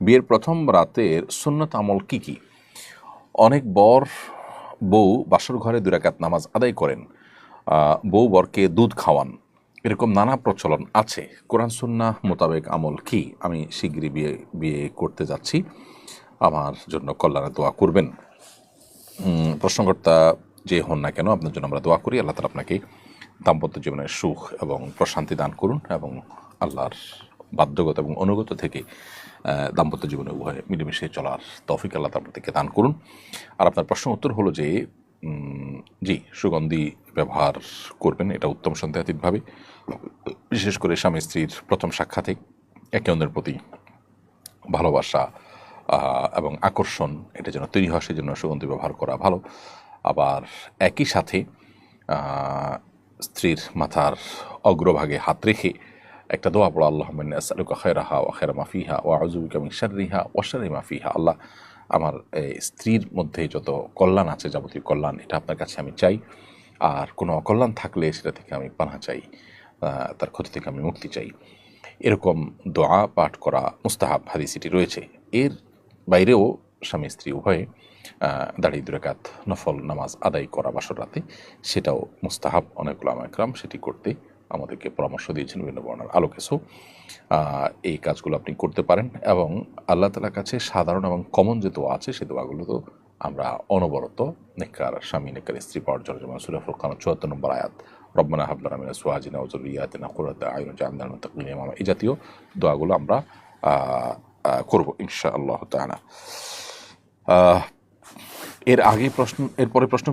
বিয়ের প্রথম রাতের সুন্নত আমল কি কি? অনেক বর বউ বাসর ঘরে দুরাকাত নামাজ আদায় করেন। বউ বরকে দুধ খাওয়ান। এরকম নানা প্রচলন আছে। কোরআন সুন্নাহ মোতাবেক আমল কি? আমি শিগগিরই বিয়ে বিয়ে করতে যাচ্ছি। আমার জন্য কল্যাণে দোয়া করবেন। প্রশ্নকর্তা যে হন না কেন, আপনার জন্য আমরা দোয়া করি। আল্লাহ তালা আপনাকে দাম্পত্য জীবনের সুখ এবং প্রশান্তি দান করুন এবং আল্লাহর বাধ্যগত এবং অনুগত থেকে দাম্পত্য জীবনে উভয়ে মিলেমিশে চলার তৌফিক আল্লাহ তার থেকে দান করুন। আর আপনার প্রশ্ন উত্তর হলো যে জি, সুগন্ধি ব্যবহার করবেন, এটা উত্তম সন্দেহাতীতভাবে। বিশেষ করে স্বামী স্ত্রীর প্রথম সাক্ষাতে একে অন্যের প্রতি ভালোবাসা এবং আকর্ষণ, এটা যেন তৈরি হয়, সেজন্য সুগন্ধি ব্যবহার করা ভালো। আবার একই সাথে স্ত্রীর মাথার অগ্রভাগে হাত রেখে একটা দোয়া পড়া, আল্লাহ আসালুকা খেরাহা ও খেরা মাফিহা ও আজুবিকা মিশারিহা ওয়াশারি মাফিহা আল্লাহ, আমার স্ত্রীর মধ্যে যত কল্যাণ আছে, যাবতীয় কল্যাণ, এটা আপনার কাছে আমি চাই। আর কোনো অকল্যাণ থাকলে সেটা থেকে আমি পানা চাই তার ক্ষতি থেকে আমি মুক্তি চাই। এরকম দোয়া পাঠ করা মুস্তাহাব হাদিসিটি রয়েছে। এর বাইরেও স্বামী স্ত্রী উভয়ে দাঁড়িয়ে দুরাকাত নফল নামাজ আদায় করা বাসর রাতে, সেটাও মুস্তাহাব অনেকগুলো একরাম সেটি করতে আমাদেরকে পরামর্শ দিয়েছেন বিভিন্ন বর্ণার আলোকে। সো এই কাজগুলো আপনি করতে পারেন এবং আল্লাহ তালার কাছে সাধারণ এবং কমন যে দোয়া আছে সে দোয়াগুলো তো আমরা অনবরত নেককার স্বামী নেককার স্ত্রী পাওয়ার জন্য যেমন সুরা ফুরকান চুয়াত্তর নম্বর আয়াত রব্বানা হাবলানা মিনা সুহাজিনা ওজুরিয়াতিনা কুরাতা আইন জাহান্নাম তাকুল ইমামা এই জাতীয় দোয়াগুলো আমরা করব ইনশা আল্লাহ আহ, এর আগে প্রশ্ন এরপরে প্রশ্ন